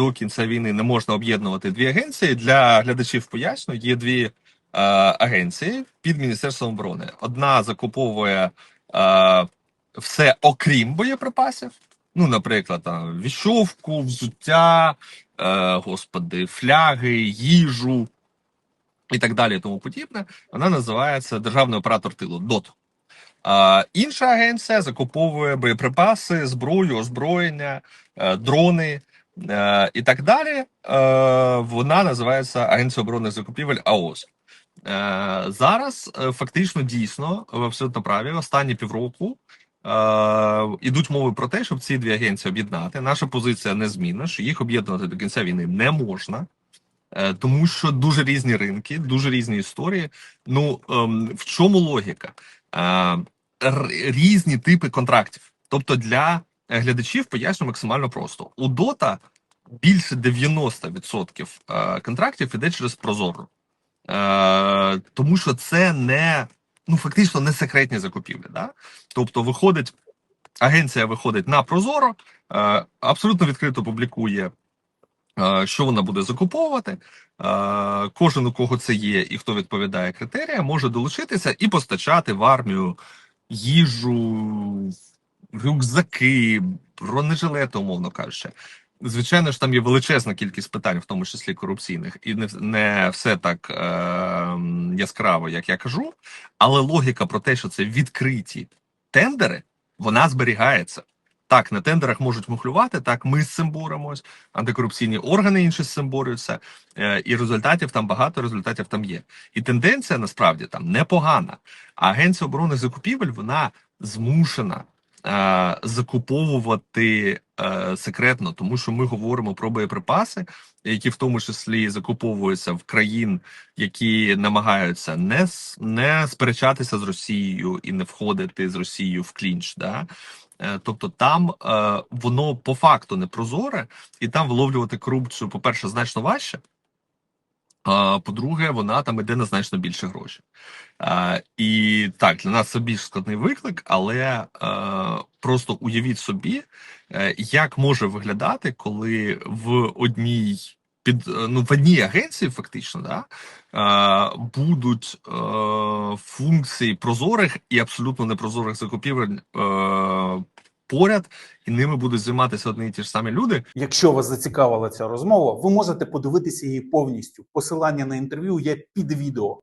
до кінця війни не можна об'єднувати дві агенції. Для глядачів поясню, є дві е, агенції під Міністерством оборони. Одна закуповує е, все окрім боєприпасів. Ну, наприклад, там віщовку, взуття, е, господи, фляги, їжу і так далі, і тому подібне. Вона називається Державний оператор тилу ДОТ. А, інша агенція закуповує боєприпаси, зброю, озброєння, е, дрони е, і так далі. Е, вона називається Агенція оборонних закупівель АОС. Е, зараз е, фактично дійсно ви абсолютно праві. Останні півроку е, ідуть мови про те, щоб ці дві агенції об'єднати. Наша позиція незмінна, що їх об'єднувати до кінця війни не можна. Е, Тому що дуже різні ринки, дуже різні історії. Ну ем, в чому логіка? Е, різні типи контрактів. Тобто для е, глядачів поясню максимально просто. У Дота більше 90% е, контрактів іде через Прозоро. Е, тому що це не ну фактично не секретні закупівлі. Да? Тобто, виходить, агенція виходить на Прозоро, е, абсолютно відкрито публікує, е, що вона буде закуповувати. Е, Кожен, у кого це є, і хто відповідає критеріям, може долучитися і постачати в армію їжу, рюкзаки, бронежилети, умовно кажучи. Звичайно ж, там є величезна кількість питань, в тому числі корупційних, і не, не все так е, яскраво, як я кажу. Але логіка про те, що це відкриті тендери, вона зберігається. Так, на тендерах можуть мухлювати, так ми з цим боремось, антикорупційні органи інші з цим борються, е, і результатів там багато, результатів там є. І тенденція насправді там непогана. А агенція оборонних закупівель вона змушена закуповувати е, секретно, тому що ми говоримо про боєприпаси, які в тому числі закуповуються в країн, які намагаються не, не сперечатися з Росією і не входити з Росією в клінч. Да? Е, Тобто там е, воно по факту не прозоре, і там виловлювати корупцію, по-перше, значно важче. По-друге, вона там іде на значно більше грошей. І так, для нас це більш складний виклик, але е, просто уявіть собі, е, як може виглядати, коли в одній під е, ну в одній агенції, фактично, да, будуть функції прозорих і абсолютно непрозорих закупівель поряд, і ними будуть займатися одні і ті ж самі люди. Якщо вас зацікавила ця розмова, ви можете подивитися її повністю. Посилання на інтерв'ю є під відео.